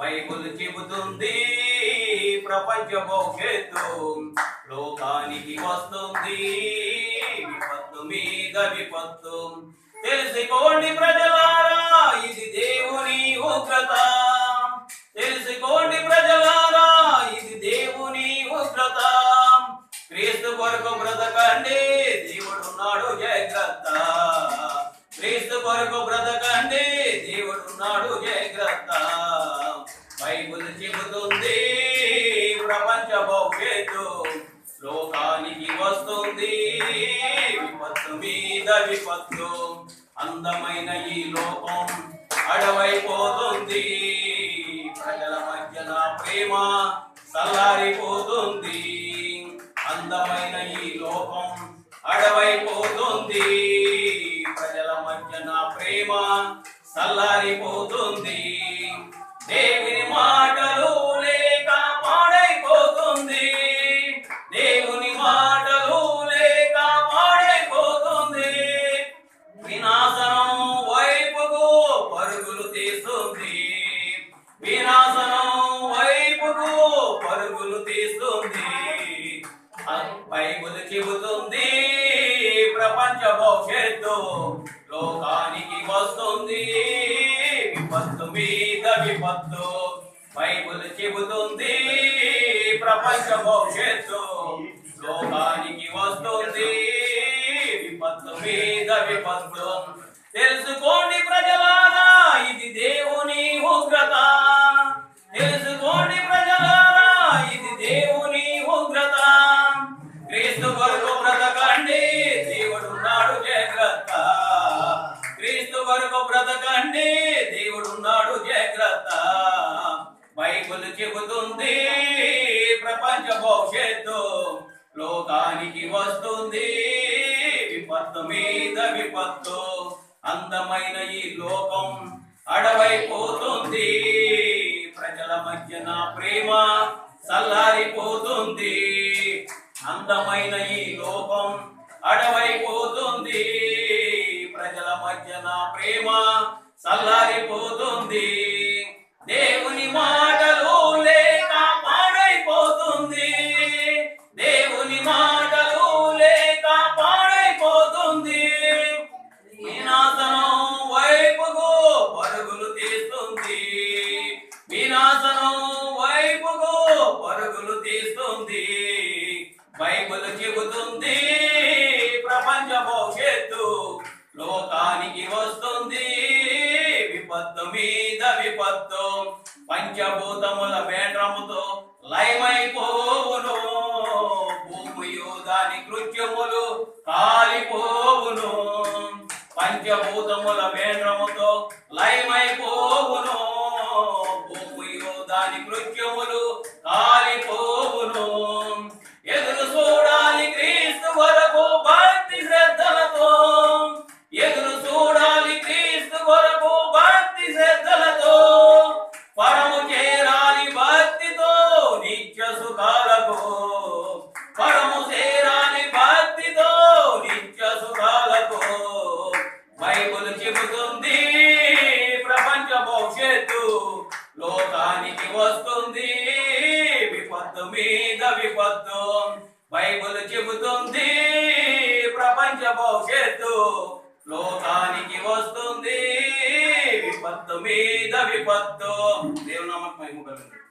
Bible చెబుతుంది ప్రపంచ భవిష్యత్తు లోకానికి వస్తుంది విపత్తు మీద విపత్తు. తెలుసుకోండి ప్రజలారా ఇది దేవుని ఉగ్రత. ప్రపంచ భవిష్యత్తు లోకానికి వస్తుంది. విపత్తు మీద విపత్తు. అందమైన ఈ లోకం అడవైపోతుంది. ప్రజల మధ్యన ప్రేమ చల్లారిపోతుంది అందమైన ఈ లోకం అడవైపోతుంది. ప్రజల మధ్యన ప్రేమ చల్లారిపోతుంది దేవుని తీస్తుంది. బైబుల్ చెబుతుంది ప్రపంచ భవిష్యత్తు లోకానికి వస్తుంది. విపత్తు మీద విపత్తు. బైబుల్ చెబుతుంది ప్రపంచ భవిష్యత్తు లోకానికి వస్తుంది. విపత్తు మీద విపత్తు. తెలుసుకోండి. వస్తుంది ప్రపంచ భవిష్యత్తు. లోకానికి వస్తుంది విపత్తు మీద విపత్తు. అందమైన ఈ లోకం అడవైపోతుంది. ప్రజల మధ్యన ప్రేమ చల్లారిపోతుంది అందమైన ఈ లోకం అడవైపోతుంది. పనికి వస్తుంది. విపత్తు మీద విపత్తు. పంచభూతముల వేండ్రముతో లయమైపోవును. భూమియు దాని కృత్యములు కాలిపోవును. పంచభూతముల వేంద్రముతో లయమైపోవును. భూమియు దాని కృత్యములు కాలిపోవును. మీద బైబుల్ చెబుతుంది ప్రపంచ భవిష్యత్తు లోకానికి వస్తుంది. విపత్తు మీద విపత్తు. దేవునామకు మహిమ కలుగుతుంది